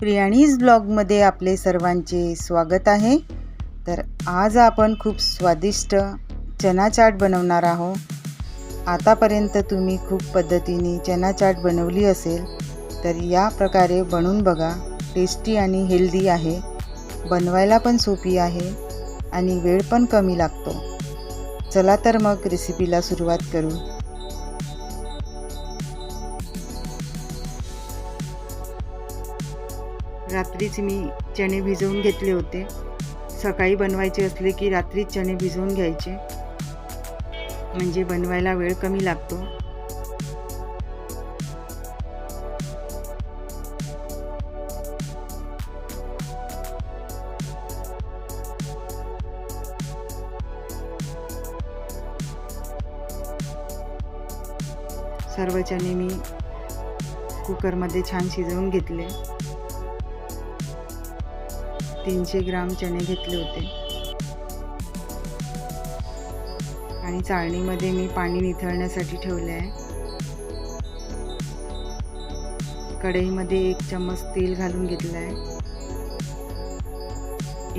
प्रियाणीज ब्लॉगमध्ये आपले सर्वांचे स्वागत आहे. तर आज आपण खूप स्वादिष्ट चना चाट बनवणार आहोत. आतापर्यंत तुम्ही खूप पद्धतीने चना चाट बनवली असेल तर या प्रकारे बनवून बघा. टेस्टी आणि हेल्दी आहे. बनवायला पण सोपी आहे आणि वेळ पण कमी लागतो. चला तर मग रेसिपीला सुरुवात करू. रात्रीच मी चणे भिजवून घेतले होते. सकाळी बनवायचे असले की रात्रीच चणे भिजवून घ्यायचे. म्हणजे बनवायला वेळ कमी लागतो. सर्व चणे मी कुकरमध्ये छान शिजवून घेतले. तीनशे ग्राम चणे घेतले होते. आणि चाळणीमध्ये मी पाणी निथळण्यासाठी ठेवले आहे. कढईमध्ये एक चम्मच तेल घालून घेतलं आहे.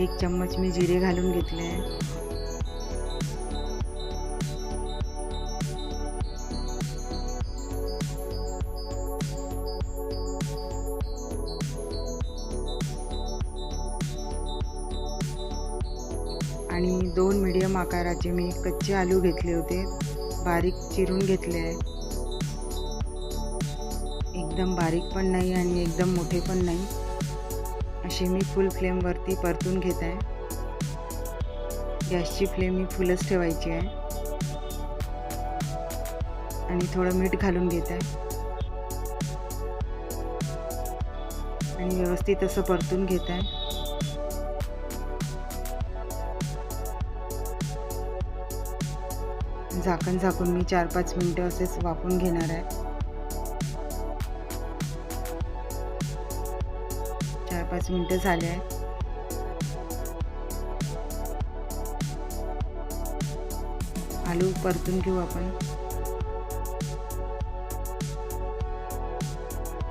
एक चम्मच मी जिरे घालून घेतले आहे. आणि दोन मिडियम आकाराचे मी कच्चे आलू घेतले होते. बारीक चिरून घेतले आहे. एकदम बारीक पण नाही आणि एकदम मोठे पण नाही. असे मी फुल फ्लेमवरती परतून घेत आहे. गॅसची फ्लेम मी फुलच ठेवायची आहे. आणि थोडं मीठ घालून घेत आहे. आणि व्यवस्थित असं परतून घेत आहे. झाकण झाकून मी चार पाच मिनटं असेच वाफून घेणार आहे. चार पाच मिनटं झाले आहे आलू परतून घेऊ आपण.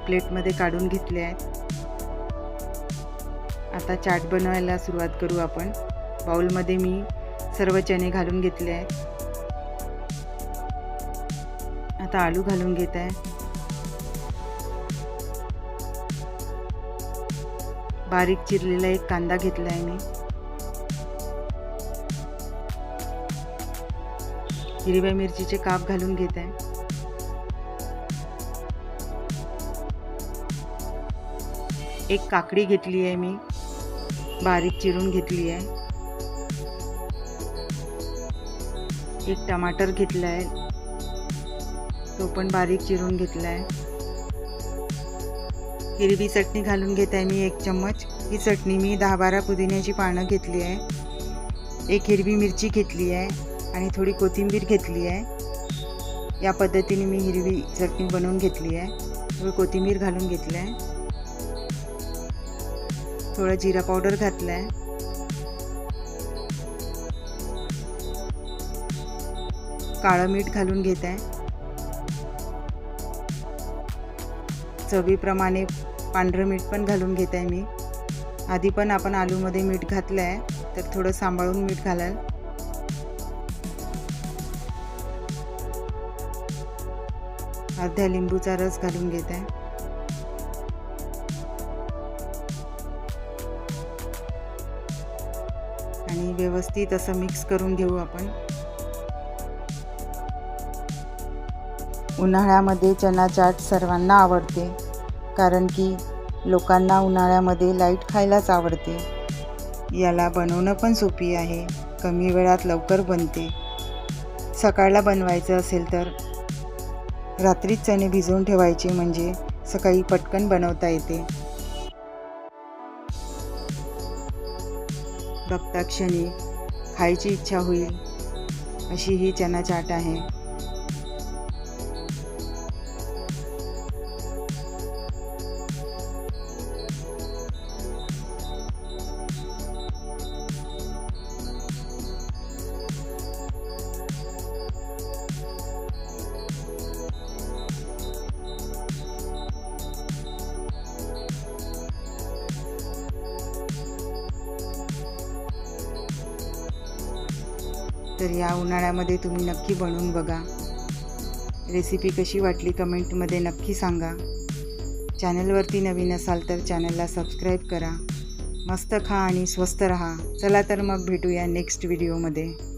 प्लेटमध्ये काढून घेतले आहेत. आता चाट बनवायला सुरुवात करू आपण. बाउलमध्ये मी सर्व चणे घालून घेतले आहेत. आता आलू घालून घेत आहे. बारीक चिरलेला एक कांदा घेतला आहे मी. हिरव्या मिरचीचे काप घालून घेत आहे. एक काकडी घेतली आहे मी. बारीक चिरून घेतली आहे. एक टमाटर घेतला आहे तो पण बारीक चिरून घेतला आहे हिरवी चटणी घालून घेत आहे मी एक चम्मच. ही चटणी मी दहा बारा पुदिन्याची पानं घेतली आहे. एक हिरवी मिरची घेतली आहे आणि थोडी कोथिंबीर घेतली आहे. या पद्धतीने मी हिरवी चटणी बनवून घेतली आहे. थोडी कोथिंबीर घालून घेतली आहे थोडं जिरा पावडर घातलं आहे काळं मीठ घालून घेत आहे चवीप्रमाणे पांढरं मीठ पण घालून घेत आहे मी. आधी पण आपण आलूमध्ये मीठ घातलं आहे तर थोडं सांभाळून मीठ घालाल. अर्ध्या लिंबूचा रस घालून घेत. आहे आणि व्यवस्थित असं मिक्स करून घेऊ आपण. उन्हाळ्यामध्ये चना चाट सर्वांना आवडते कारण की लोकांना उन्हाळ्यामध्ये लाइट खायलाच आवडते. याला बनवणं पण सोपी आहे कमी वेळात लवकर बनते. सकाळला बनवायचं असेल तर रात्रीच चणे भिजवून ठेवायचे म्हणजे सकाळी पटकन बनवता येते. बघता क्षणी खायची इच्छा होईल अशी ही चना चाट आहे. तर या उन्हाळ्यामध्ये तुम्ही नक्की बनवून बघा. रेसिपी कशी वाटली कमेंटमध्ये नक्की सांगा. चॅनलवरती नवीन असाल तर चॅनलला सबस्क्राईब करा. मस्त खा आणि स्वस्त रहा. चला तर मग भेटूया नेक्स्ट व्हिडिओमध्ये